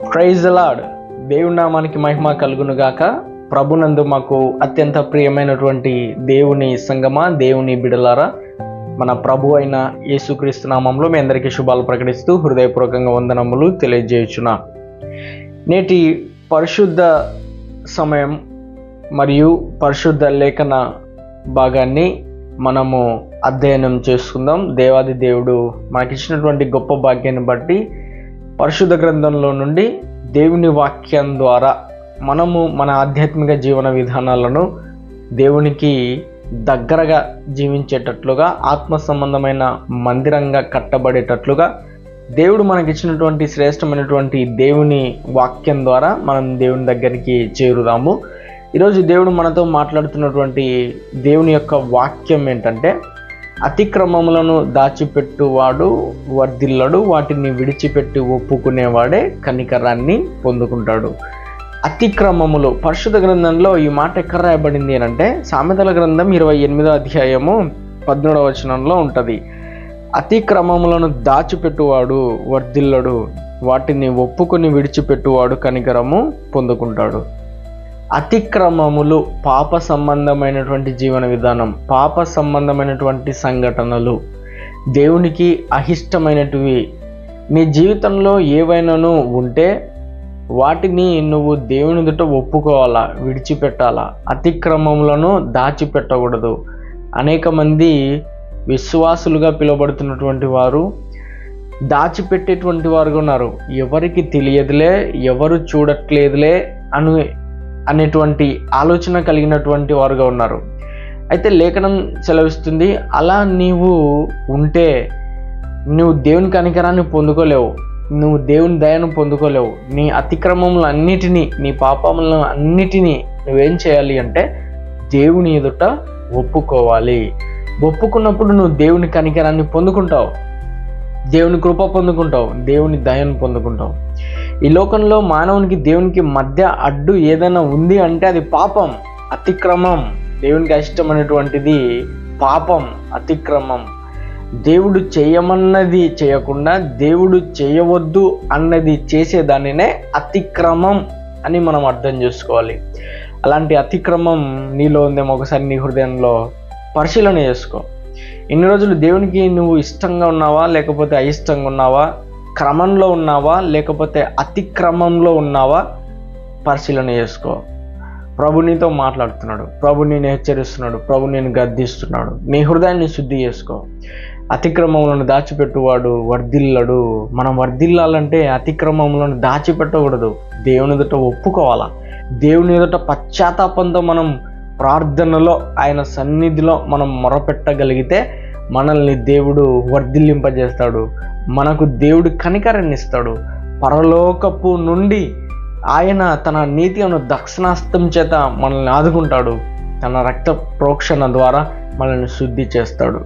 Praise lord దేవుని నామానికి మహిమ కలుగును గాక ప్రభునందు మాకు అత్యంత ప్రియమైనటువంటి దేవుని సంగమా దేవుని బిడలారా. మన ప్రభు అయిన యేసుక్రీస్తు నామంలో మీ అందరికీ శుభాలు ప్రకటిస్తూ హృదయపూర్వకంగా వందనములు తెలియజేయుచున్నా. నేటి పరిశుద్ధ సమయం మరియు పరిశుద్ధ లేఖన భాగాన్ని మనము అధ్యయనం చేసుకుందాం. దేవాది దేవుడు మనకిచ్చినటువంటి గొప్ప భాగ్యాన్ని బట్టి పరిశుద్ధ గ్రంథంలో నుండి దేవుని వాక్యం ద్వారా మనము మన ఆధ్యాత్మిక జీవన విధానాలను దేవునికి దగ్గరగా జీవించేటట్లుగా ఆత్మ సంబంధమైన మందిరంగా కట్టబడేటట్లుగా దేవుడు మనకిచ్చినటువంటి శ్రేష్టమైనటువంటి దేవుని వాక్యం ద్వారా మనం దేవుని దగ్గరికి చేరుదాము. ఈరోజు దేవుడు మనతో మాట్లాడుతున్నటువంటి దేవుని యొక్క వాక్యం ఏంటంటే అతిక్రమములను దాచిపెట్టువాడు వర్ధిల్లడు వాటిని విడిచిపెట్టి ఒప్పుకునేవాడే కనికరాన్ని పొందుకుంటాడు. అతిక్రమములు. పరిశుద్ధ గ్రంథంలో ఈ మాట ఎక్కడ రాయబడింది అని అంటే సామెతల గ్రంథం ఇరవై ఎనిమిదో అధ్యాయము పద్మూడవ వచనంలో ఉంటుంది. అతిక్రమములను దాచిపెట్టువాడు వర్ధిల్లడు వాటిని ఒప్పుకొని విడిచిపెట్టువాడు కనికరము పొందుకుంటాడు. అతిక్రమములు పాప సంబంధమైనటువంటి జీవన విధానం పాప సంబంధమైనటువంటి సంఘటనలు దేవునికి అహిష్టమైనటివి. నీ జీవితంలో ఏవైనాను ఉంటే వాటిని నువ్వు దేవుని దుట ఒప్పుకోవాలా విడిచిపెట్టాలా? అతిక్రమములను దాచిపెట్టకూడదు. అనేక మంది విశ్వాసులుగా పిలువబడుతున్నటువంటి వారు దాచిపెట్టేటువంటి వారుగా ఉన్నారు. ఎవరికి తెలియదులే ఎవరు చూడట్లేదులే అని అనేటువంటి ఆలోచన కలిగినటువంటి వారుగా ఉన్నారు. అయితే లేఖనం సెలవిస్తుంది అలా నీవు ఉంటే నువ్వు దేవుని కనికరాన్ని పొందుకోలేవు. నువ్వు దేవుని దయను పొందుకోలేవు. నీ అతిక్రమములు అన్నిటినీ నీ పాపములను అన్నిటినీ నువ్వేం చేయాలి అంటే దేవుని ఎదుట ఒప్పుకోవాలి. ఒప్పుకున్నప్పుడు నువ్వు దేవుని కనికరాన్ని పొందుకుంటావు. దేవుని కృప పొందుకుంటావు. దేవుని దయను పొందుకుంటావు. ఈ లోకంలో మానవునికి దేవునికి మధ్య అడ్డు ఏదైనా ఉంది అంటే అది పాపం అతిక్రమం. దేవునికి అయిష్టమైనటువంటిది పాపం అతిక్రమం. దేవుడు చేయమన్నది చేయకుండా దేవుడు చేయవద్దు అన్నది చేసేదానినే అతిక్రమం అని మనం అర్థం చేసుకోవాలి. అలాంటి అతిక్రమం నీలో ఉందేమో ఒకసారి నీ హృదయంలో పరిశీలన చేసుకో. ఇన్ని రోజులు దేవునికి నువ్వు ఇష్టంగా ఉన్నావా లేకపోతే అయిష్టంగా ఉన్నావా? క్రమంలో ఉన్నావా? లేకపోతే అతిక్రమంలో ఉన్నావా? పరిశీలన చేసుకో. ప్రభు నీతో మాట్లాడుతున్నాడు. ప్రభు నేను హెచ్చరిస్తున్నాడు. ప్రభు నేను గద్దిస్తున్నాడు. నీ హృదయాన్ని శుద్ధి చేసుకో. అతిక్రమములను దాచిపెట్టువాడు వర్ధిల్లడు. మనం వర్ధిల్లాలంటే అతిక్రమములను దాచిపెట్టకూడదు. దేవుని ఎదుట ఒప్పుకోవాలా? దేవుని ఎదుట పశ్చాత్తాపంతో మనం ప్రార్థనలో ఆయన సన్నిధిలో మనం మొరపెట్టగలిగితే మనల్ని దేవుడు వర్ధిల్లింపజేస్తాడు. మనకు దేవుడు కనికరాన్ని ఇస్తాడు పరలోకపు నుండి ఆయన తన నీతి అను దక్షిణాస్తం చేత మనల్ని ఆదుకుంటాడు. తన రక్త ప్రోక్షణ ద్వారా మనల్ని శుద్ధి చేస్తాడు.